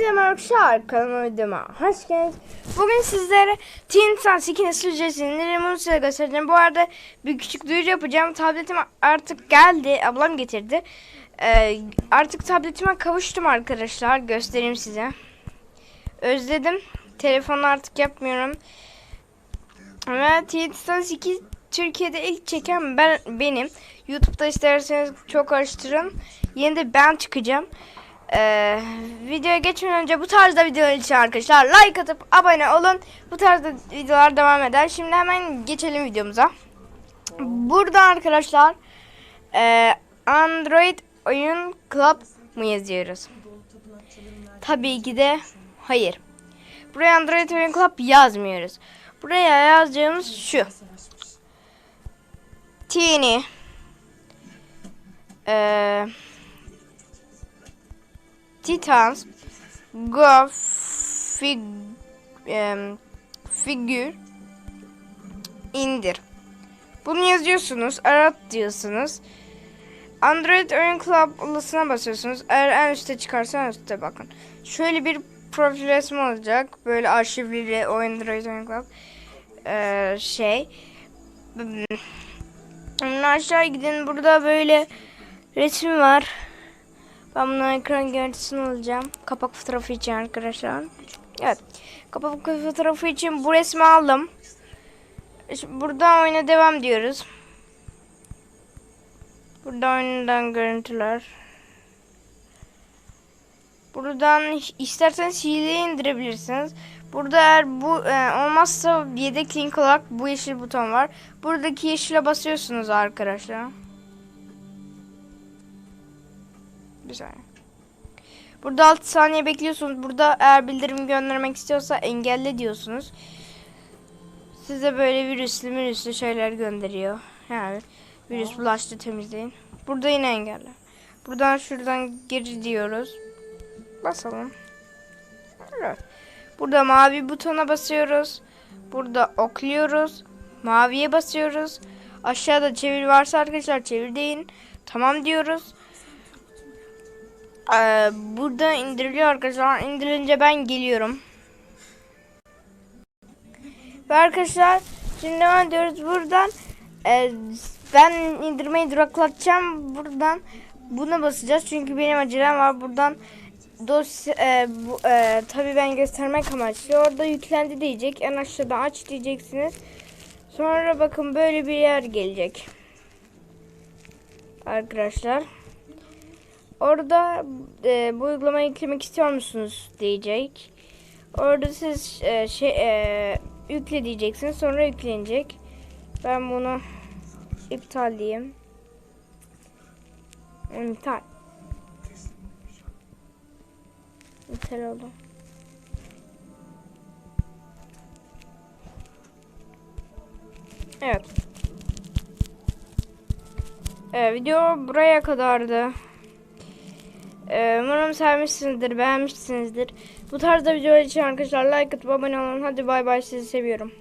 Herkese merhaba arkadaşlar kanalıma videoma hoş geldiniz. Bugün sizlere Teen Titans 2'nin sürecini Neriman'ı size göstereceğim. Bu arada bir küçük duyuru yapacağım. Tabletim artık geldi. Ablam getirdi. Ee, artık tabletime kavuştum arkadaşlar. Göstereyim size. Özledim. Telefonu artık yapmıyorum. Ve Teen Titans 2 Türkiye'de ilk çeken ben benim. YouTube'da isterseniz çok araştırın. Yeni de ben çıkacağım. Ee, videoya geçmeden önce bu tarzda videolar için arkadaşlar like atıp abone olun. Bu tarzda videolar devam eder. Şimdi hemen geçelim videomuza. Burada arkadaşlar e, Android Oyun Club mı yazıyoruz? Tabii ki de hayır. Buraya Android Oyun Club yazmıyoruz. Buraya yazacağımız şu. Tini. Eee Titans Go fig, em, figür indir. Bunu yazıyorsunuz. Arat diyorsunuz. Android Oyun Club basıyorsunuz. Eğer en üstte çıkarsa en üstte bakın. Şöyle bir profil resmi olacak. Böyle arşivli Android Oyun Club ee, şey. Şimdi aşağı gidin. Burada böyle resim var. Ben bunun ekran görüntüsünü alacağım. Kapak fotoğrafı için arkadaşlar. Evet. Kapak fotoğrafı için bu resmi aldım. Şimdi burada oyuna devam diyoruz. Burada oyundan görüntüler. Buradan isterseniz hileyi indirebilirsiniz. Burada eğer bu e, olmazsa yedek link olarak bu yeşil buton var. Buradaki yeşile basıyorsunuz arkadaşlar. Bir saniye. Burada 6 saniye bekliyorsunuz. Burada eğer bildirim göndermek istiyorsa engelle diyorsunuz. Size böyle virüslü virüslü şeyler gönderiyor. Yani virüs bulaştı temizleyin. Burada yine engelle. Buradan şuradan geri diyoruz. Basalım. Evet. Burada mavi butona basıyoruz. Burada okluyoruz. Maviye basıyoruz. Aşağıda çevir varsa arkadaşlar çevir deyin. Tamam diyoruz. Ee, burada indiriliyor arkadaşlar. İndirilince ben geliyorum. Ve arkadaşlar şimdi devam diyoruz buradan. E, ben indirmeyi duraklatacağım. Buradan buna basacağız. Çünkü benim acelem var. Buradan dosya e, bu, e, tabii ben göstermek amaçlı. Orada yüklendi diyecek. En aşağıda aç diyeceksiniz. Sonra bakın böyle bir yer gelecek. Arkadaşlar. Orada e, bu uygulamayı yüklemek istiyor musunuz diyecek. Orada siz e, şey e, yükle diyeceksiniz. Sonra yüklenecek. Ben bunu iptal diyeyim. İptal. İptal oldu. Evet. Ee, video buraya kadardı. Ee, umarım sevmişsinizdir, beğenmişsinizdir. Bu tarzda videolar için arkadaşlar like atıp abone olun. Hadi bay bay sizi seviyorum.